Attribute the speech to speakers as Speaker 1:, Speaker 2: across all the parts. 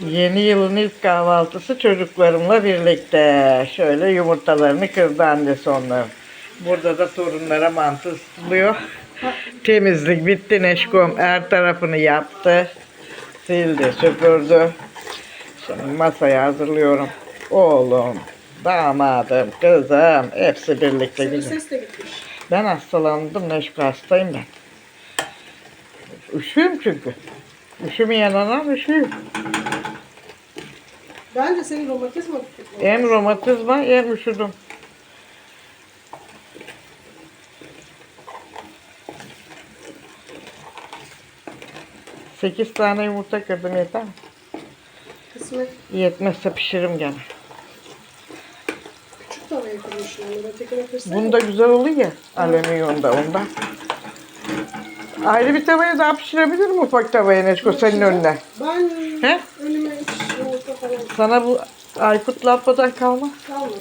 Speaker 1: Yeni yılın ilk kahvaltısı çocuklarımla birlikte. Şöyle yumurtalarını kırdı annesi onların. Burada da torunlara mantı ısıtılıyor. Temizlik bitti Neşkom. Her tarafını yaptı. Sildi, süpürdü. Şimdi masayı hazırlıyorum. Oğlum, damadım, kızım hepsi birlikte
Speaker 2: Senin ses de gitmiş.
Speaker 1: Ben hastalandım Neşko hastayım ben. Üşüyorum çünkü. Üşümeyen anam üşüyor.
Speaker 2: Bence senin romatizma tutmuş.
Speaker 1: Hem romatizma hem üşüdüm. Sekiz tane yumurta kırdım yeter mi?
Speaker 2: Kısmet.
Speaker 1: Yetmezse pişiririm gene.
Speaker 2: Küçük tavaya kırsana.
Speaker 1: Bunda güzel oluyor ya. Alüminyonda onda. Ayrı bir tavaya daha pişirebilirim ufak tavaya Neşko senin önüne.
Speaker 2: Ben
Speaker 1: He?
Speaker 2: önüme hiç
Speaker 1: Sana bu Aykut lambadan kalma.
Speaker 2: kalmasın.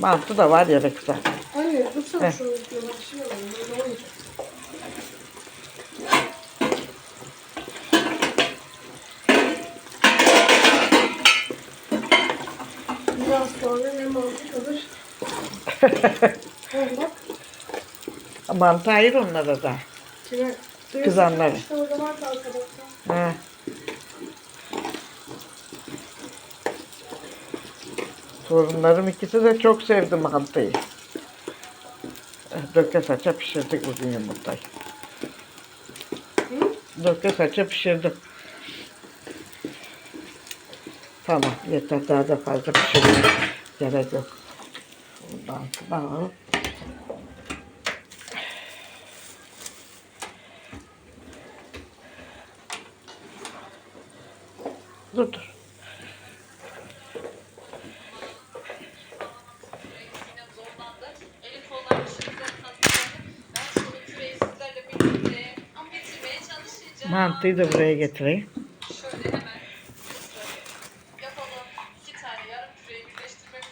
Speaker 1: Mantı da var ya ne güzel.
Speaker 2: Anne dursana
Speaker 1: He.
Speaker 2: şunu bir şey olmayacak. Biraz sonra ne mantı kalır.
Speaker 1: Mantı hayır onlara da.
Speaker 2: Kime?
Speaker 1: Kızanlar.
Speaker 2: İşte var da arkadaşlar.
Speaker 1: He. Torunlarım ikisi de çok sevdi mantıyı. Döke saça pişirdik bugün yumurtayı.
Speaker 2: Hı?
Speaker 1: Döke saça pişirdim. Tamam yeter daha da fazla pişirmeye gerek yok. Bundan sonra Dur dur. Mantıyı da buraya getireyim.
Speaker 3: Şöyle hemen yapalım. İki tane yarım küreyi birleştirmek